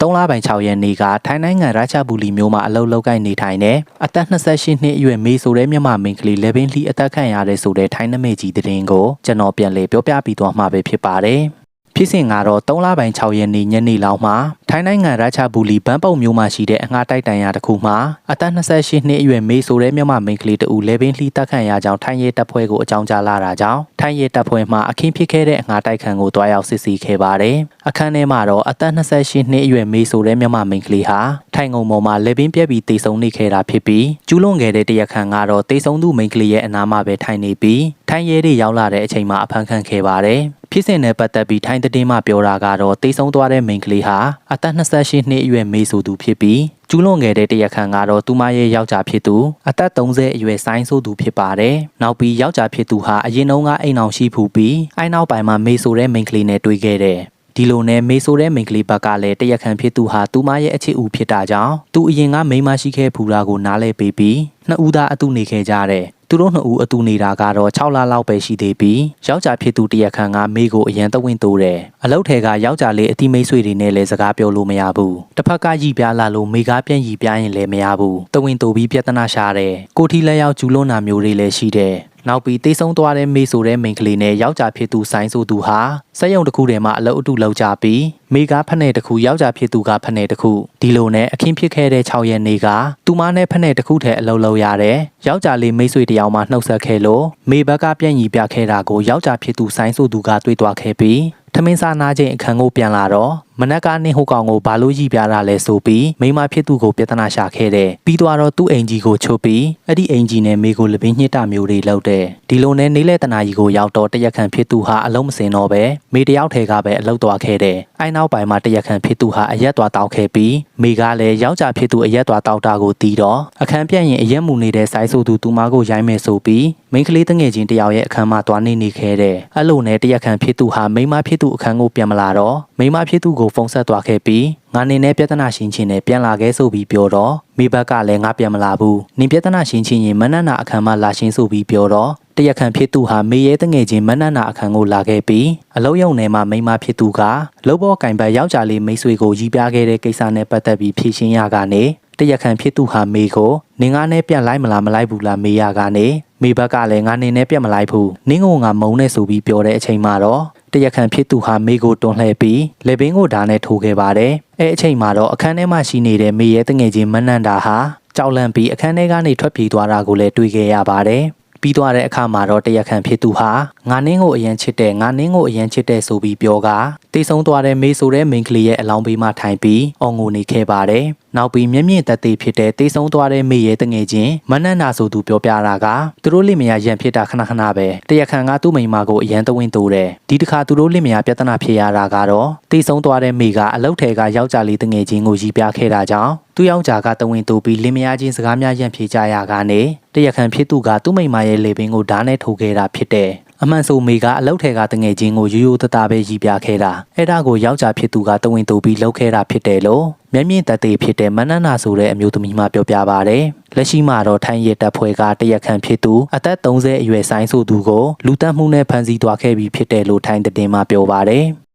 3လပိုင်း6ရက်နေ့ကထိုင်းနိုင်ငံရာချဘူလီမြို့မှာအလုပ်လုပ်ကိုင်နေထိုင်တဲ့အသက်28နှစ်အရွယ်မေဆိုတဲ့မြန်မာမိန်းကလေးလေပင်လှီအသက်ခံရတဲ့ဆိုတဲ့ထိုင်းနမိတ်ကြီးသတင်းကိုကျွန်တော်ပြန်လည်ပြောပြပြီးသွားမှာပဲဖြစ်ပါတယ်။ဖြစ်စဉ်ကတော့3လပိုင်း6ရက်နေ့ညနေလောက်မှာထိုင်းနိုင်ငံရာချဘူလီဘန်းပုတ်မြို့မှာရှိတဲ့အငှားတိုက်တန်ရတစ်ခုမှာအသက်28နှစ်အရွယ်မေဆိုတဲ့မြန်မာမိန်းကလေးတဦးလေပင်လှီတက်ခံရကြောင်းထိုင်းရဲတပ်ဖွဲ့ကိုအကြောင်းကြားလာတာကြောင့်ထိုင်းရဲတပ်ဖွဲ့မှအခင်းဖြစ်ခဲ့တဲ့အငှားတိုက်ခံကိုတွားရောက်စစ်ဆေးခဲ့ပါတယ်။အခန်းထဲမှာတော့အသက်28နှစ်အရွယ်မေဆိုတဲ့မြန်မာမိန်းကလေးဟာထိုင်ငုံပေါ်မှာလေပင်ပြက်ပြီးတေဆုံနေခဲ့တာဖြစ်ပြီးကျူးလွန်ခဲ့တဲ့တရခန်ကတော့တေဆုံသူမိန်းကလေးရဲ့အနားမှာပဲထိုင်နေပြီးထိုင်းရဲတွေရောက်လာတဲ့အချိန်မှာအဖမ်းခံခဲ့ပါတယ်။ဖြစ်စဉ်နဲ့ပတ်သက်ပြီးထိုင်းသတင်းမှပြောတာကတော့တေဆုံသွားတဲ့မိန်းကလေးဟာအသက်28နှစ်အရွယ်မေဆိုသူဖြစ်ပြီးကျူးလွန်ခဲ့တဲ့တရခန်ကတော့သူမရဲ့ယောက်ျားဖြစ်သူအသက်30အရွယ်ဆိုင်ဆိုသူဖြစ်ပါတယ်။နောက်ပြီးယောက်ျားဖြစ်သူဟာအရင်တုန်းကအိမ်အောင်ရှိဖူးပြီးအိုင်နောက်ပိုင်းမှာမေဆိုတဲ့မိန်းကလေးနဲ့တွေ့ခဲ့တယ်။ဒီလိုနဲ့မေဆိုတဲ့မိန်းကလေးဘက်ကလည်းတရခန်ဖြစ်သူဟာသူမရဲ့အခြေဦးဖြစ်တာကြောင့်သူအရင်ကမိန်းမရှိခဲ့ဖူးတာကိုနားလဲပေးပြီးနှစ်ဦးသားအတူနေခဲ့ကြတယ် သူတို့နှစ်ဦးအတူနေတာကတော့6လလောက်ပဲရှိသေးပြီးယောက်ျားဖြစ်သူတရခန်ကမေကိုအရန်တဝင်းတိုးတယ်အလောက်ထဲကယောက်ျားလေးအတိမိတ်ဆွေတွေနဲ့လည်းစကားပြောလို့မရဘူးတစ်ဖက်ကရည်ပြလာလို့မေကားပြန်ရည်ပြရင်လည်းမရဘူးတဝင်းတိုးပြီးပြဿနာရှာတယ်ကိုထီလက်ရောက်ကျူးလွန်တာမျိုးတွေလည်းရှိတယ်နောက်ပြီးတေးဆုံးသွားတဲ့မေဆိုတဲ့မိန်းကလေးနဲ့ယောက်ျားဖြစ်သူဆိုင်ဆိုသူဟာ စက်ရုံတစ်ခုထဲမှာအလုပ်အတူလုပ်ကြပြီးမိကားဖက်နယ်တစ်ခုယောက်ျားဖြစ်သူကဖက်နယ်တစ်ခုဒီလိုနဲ့အခင်းဖြစ်ခဲ့တဲ့6ရက်နေ့ကသူမနဲ့ဖက်နယ်တစ်ခုထဲအလုပ်လုပ်ရတယ်ယောက်ျားလေးမိတ်ဆွေတယောက်မှနှုတ်ဆက်ခဲ့လို့မေဘက်ကပြန်ညီပြခဲ့တာကိုယောက်ျားဖြစ်သူဆိုင်ဆိုသူကတွေ့သွားခဲ့ပြီးထမင်းစားနာခြင်းအခန်းကိုပြန်လာတော့မနက်ကနေဟိုကောင်ကိုဘာလို့ရည်ပြတာလဲဆိုပြီးမိမဖြစ်သူကိုပြဿနာရှာခဲ့တယ်ပြီးသွားတော့သူ့အိမ်ကြီးကိုချုပ်ပြီးအဲ့ဒီအိမ်ကြီးနဲ့မိကိုလပင်းညှစ်တာမျိုးတွေလုပ်တယ်ဒီလိုနဲ့နေလဲတနာကြီးကိုရောက်တော့တရက်ခန့်ဖြစ်သူဟာအလုံးမစင်တော့ပဲမိတယောက်ထဲကပဲအလုပ်သွားခဲ့တယ်အိုင်နောက်ပိုင်းမှာတရက်ခန့်ဖြစ်သူဟာအရက်သွားတောက်ခဲ့ပြီးမိကလည်းယောက်ျားဖြစ်သူအရက်သွားတောက်တာကိုတီးတော့အခန်းပြန့်ရင်အရက်မူနေတဲ့ဆိုင်းဆိုသူသူမကိုရိုင်းမယ်ဆိုပြီးမိန်းကလေးတငယ်ချင်းတယောက်ရဲ့အခန်းမှာသွားနေနေခဲ့တယ်အဲ့လိုနဲ့တရက်ခန့်ဖြစ်သူဟာမိန်းမဖြစ်သူအခန်းကိုပြန်မလာတော့မိန်းမဖြစ်သူကိုဖုန်းဆက်သွားခဲ့ပြီးငါနေနဲ့ပြဿနာရှင်းချင်းနဲ့ပြန်လာခဲ့ဆိုပြီးပြောတော့မိဘကလည်းငါပြန်မလာဘူးနင်ပြဿနာရှင်းချင်းရင်မနက်နာအခန်းမှာလာရှင်းဆိုပြီးပြောတော့တရက်ခန့်ဖြစ်သူဟာမေရဲတငယ်ချင်းမနက်နာအခန်းကိုလာခဲ့ပြီးအလုံးယုံထဲမှာမိန်းမဖြစ်သူကလှုပ်ဘောကင်ပတ်ယောက်ျားလေးမိတ်ဆွေကိုရီးပြားခဲ့တဲ့ကိစ္စနဲ့ပတ်သက်ပြီးဖြေရှင်းရကနေတရက်ခန့်ဖြစ်သူဟာမေကိုနင်ငါနဲ့ပြတ်လိုက်မလားမလိုက်ဘူးလားမေရကနေမိဘကလည်းငါနေနဲ့ပြတ်မလိုက်ဘူးနင်းကိုငါမုံနဲ့ဆိုပြီးပြောတဲ့အချိန်မှာတော့ တရက်ခန့်ဖြစ်သူဟာမေကိုတွန်းလှည့်ပြီးလေပင်ကိုဓာနဲ့ထိုးခဲ့ပါတယ်အဲအချိန်မှာတော့အခန်းထဲမှာရှိနေတဲ့မေရဲ့တငယ်ချင်းမနန္တာဟာကြောက်လန့်ပြီးအခန်းထဲကနေထွက်ပြေးသွားတာကိုလည်းတွေ့ခဲ့ရပါတယ်ပြီးသွားတဲ့အခါမှာတော့တရက်ခန့်ဖြစ်သူဟာငါနင်းကိုအရန်ချစ်တဲ့ငါနင်းကိုအရန်ချစ်တဲ့ဆိုပြီးပြောကတေဆုံးသွားတဲ့မေဆိုတဲ့မိန်းကလေးရဲ့အလောင်းဘေးမှာထိုင်ပြီးအော်ငိုနေခဲ့ပါတယ်။နောက်ပြီးမျက်မြင့်သက်သေဖြစ်တဲ့တေဆုံးသွားတဲ့မေရဲ့တငယ်ချင်းမနန္နာဆိုသူပြောပြတာကသူတို့လင်မယားရန်ဖြစ်တာခဏခဏပဲတရက်ခန့်ကသူ့မိန်းမကိုအရန်တဝင်းတိုးတယ်။ဒီတစ်ခါသူတို့လင်မယားပြဿနာဖြစ်ရတာကတော့တေဆုံးသွားတဲ့မေကအလုတ်ထဲကယောက်ျားလေးတငယ်ချင်းကိုရီးပြခဲ့တာကြောင့်သူယောက်ျားကတဝင်းတိုးပြီးလင်မယားချင်းစကားများရန်ဖြစ်ကြရကနေတရက်ခန့်ဖြစ်သူကသူ့မိန်းမရဲ့လေပင်ကိုဓာတ်နဲ့ထိုးခဲ့တာဖြစ်တယ်။ အမှန်ဆိုမေကအလောက်ထဲကတငယ်ချင်းကိုရိုးရိုးတသားပဲရည်ပြခဲ့တာအဲ့ဒါကိုယောက်ျားဖြစ်သူကတဝင်းတူပြီးလှုပ်ခဲ့တာဖြစ်တယ်လို့မျက်မြင့်တသေးဖြစ်တဲ့မနန္နာဆိုတဲ့အမျိုးသမီးမှပြောပြပါဗျ။လက်ရှိမှာတော့ထိုင်းရဲတပ်ဖွဲ့ကတရက်ခန့်ဖြစ်သူအသက်30အရွယ်ဆိုင်ဆိုသူကိုလူတက်မှုနဲ့ဖမ်းဆီးသွားခဲ့ပြီးဖြစ်တယ်လို့ထိုင်းသတင်းမှပြောပါဗျ။